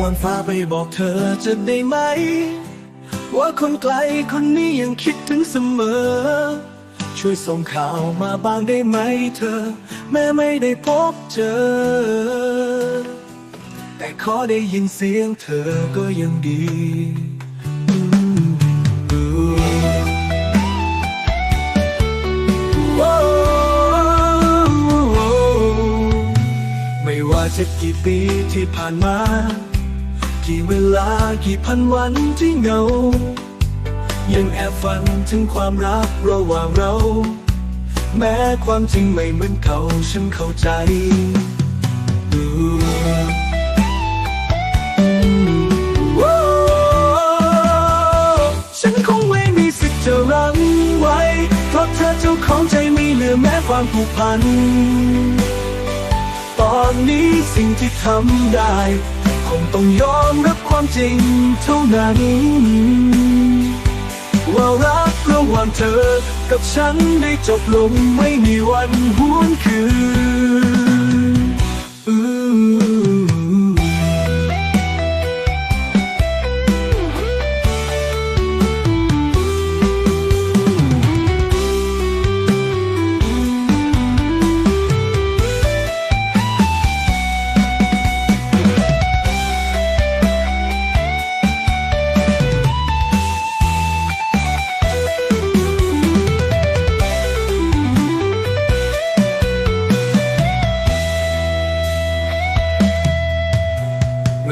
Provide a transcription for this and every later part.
วันฟ้าไปบอกเธอจะได้ไหม ว่าคนไกลคนนี้ยังคิดถึงเสมอ ช่วยส่งข่าวมาบ้างได้ไหมเธอ แม้ไม่ได้พบเจอ แต่ขอได้ยินเสียงเธอก็ยังดีไม่ว่าจะกี่ปีที่ผ่านมา กี่เวลากี่พันวันที่เหงา ยังแอบฝันถึงความรักระหว่างเรา แม้ความจริงไม่เหมือนเขาฉันเข้าใจโอ้ฉันคงไม่มีสิทธิ์จะรั้งไว้ เพราะเธอเจ้าของใจไม่เหลือแม้ความผูกพัน ตอนนี้สิ่งที่ทำได้ คงต้องยอมรับความจริงเท่านั้น ว่ารักระหว่างเธอกับฉันได้จบลงไม่มีวันหวนคืน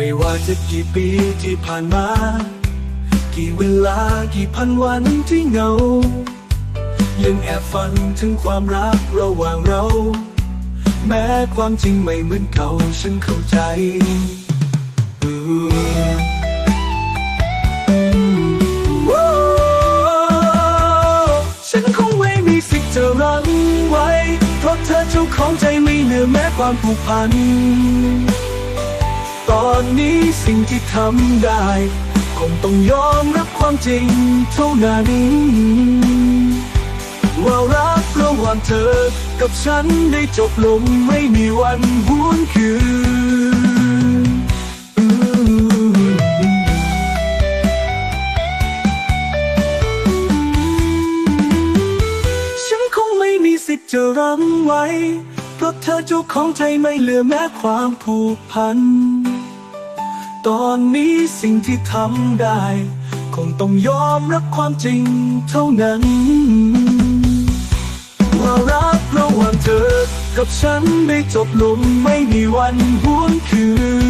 ไม่ว่าจะกี่ปีที่ผ่านมา กี่เวลากี่พันวันที่เหงา ยังแอบฝันถึงความรักระหว่างเรา แม้ความจริงไม่เหมือนเก่าฉันเข้าใจฉันคงไม่มีสิทธิ์จะรั้งไว้ เพราะเธอเจ้าของใจไม่เหลือแม้ความผูกพัน อนนี้สิ่งที่ทำได้ คงต้องยอมรับความจริงเท่านั้นว่ารักระหว่างเธอ กับฉันได้จบลงไม่มีวันหวนคืนฉันคงไม่มีสิทธิ์จะรั้งไว้ เพราะเธอเจ้าของใจไม่เหลือแม้ความผูกพัน ตอนนี้สิ่งที่ทำได้ คงต้องยอมรับความจริงเท่านั้น ว่ารักระหว่างเธอ กับฉันได้จบลงไม่มีวันหวนคืน